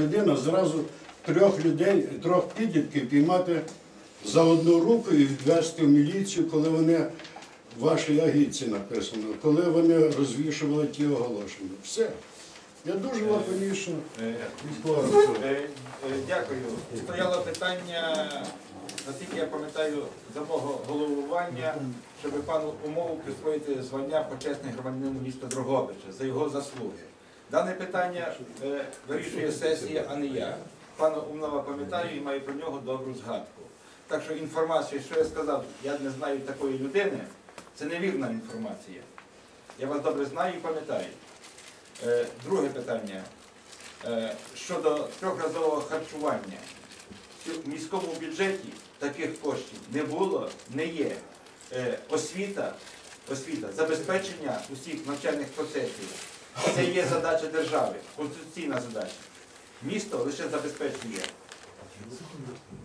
Людина зразу трьох людей, трьох підлітків піймати за одну руку і відвести в міліцію, коли вони в вашій агітці написано, коли вони розвішували ті оголошення. Все. Я дуже лаконічно. Е, е, е, Дякую. Стояло питання, наскільки я пам'ятаю, за мого головування, щоб пану умову присвоїти звання почесний громадянин міста Дрогобича за його заслуги. Дане питання е, вирішує сесія, а не я. Пана Умнова пам'ятаю і маю про нього добру згадку. Так що інформація, що я сказав, я не знаю такої людини, це невірна інформація. Я вас добре знаю і пам'ятаю. Е, Друге питання. Е, Щодо трьохразового харчування. В міському бюджеті таких коштів не було, не є. Освіта, освіта, забезпечення усіх навчальних процесів. Це є задача держави, конституційна задача. Місто лише забезпечує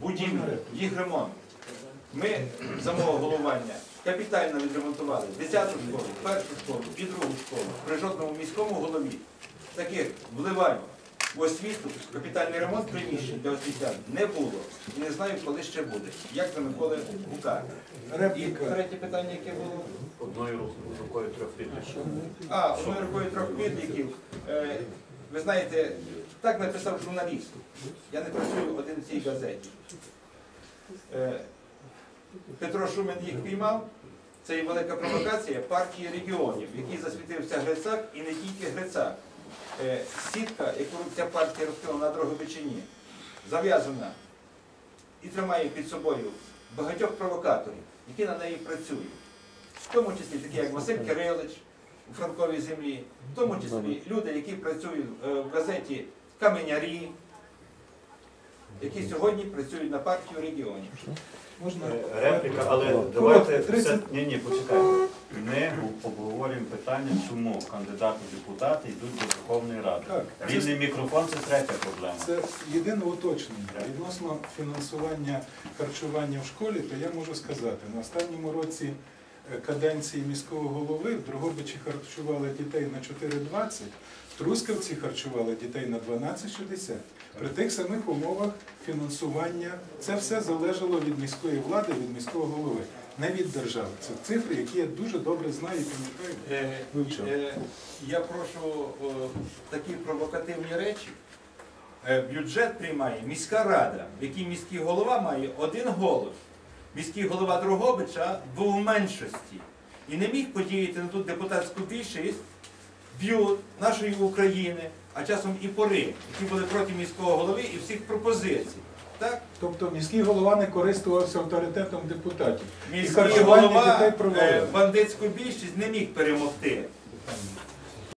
будівлі, їх ремонт. Ми за мого головування капітально відремонтували 10 школу, першу школу і другу школу. При жодному міському голові таких вливань в освіту, капітальний ремонт приміщень для освітян не було. І не знаю, коли ще буде. Як за Миколи Гука. І третє питання, яке було. Одною рукою- трьох підлітків. А, одною рукою трьох підліків. Е, ви знаєте, так написав журналіст. Я не працюю один в цій газеті. Е, Петро Шумен їх піймав. Це і велика провокація партії регіонів, в якій засвітився Грицак і не тільки Грицак. Е, Сітка, яку ця партія розкинула на Дрогобичині, зав'язана і тримає під собою багатьох провокаторів, які на неї працюють. В тому числі такі, як Василь Кирилич у Франковій землі, в тому числі люди, які працюють е, в газеті Каменярі, які сьогодні працюють на партію регіонів. Можна Е, Репліка, але давайте 30 все. Ні, ні, почекайте. Ми обговорюємо питання, чому кандидати в депутати йдуть до Верховної Ради. Так, це- мікрофон це третя проблема. Це єдине уточнення. Відносно фінансування харчування в школі, то я можу сказати, на останньому році е, каденції міського голови в Дрогобичі харчували дітей на 4,20, в Трускавці харчували дітей на 12,60. При тих самих умовах фінансування це все залежало від міської влади, від міського голови, не від держави. Це цифри, які я дуже добре знаю і пам'ятаю. Е, Вивчав. е, Я прошу о, такі провокативні речі. Е, Бюджет приймає міська рада, в якій міський голова має один голос. Міський голова Дрогобича був у меншості і не міг подіяти на ту депутатську більшість б'ют нашої України, а часом і пори, які були проти міського голови і всіх пропозицій. Так? Тобто міський голова не користувався авторитетом депутатів. І Міський харчування голова дітей е, бандитську більшість не міг перемогти.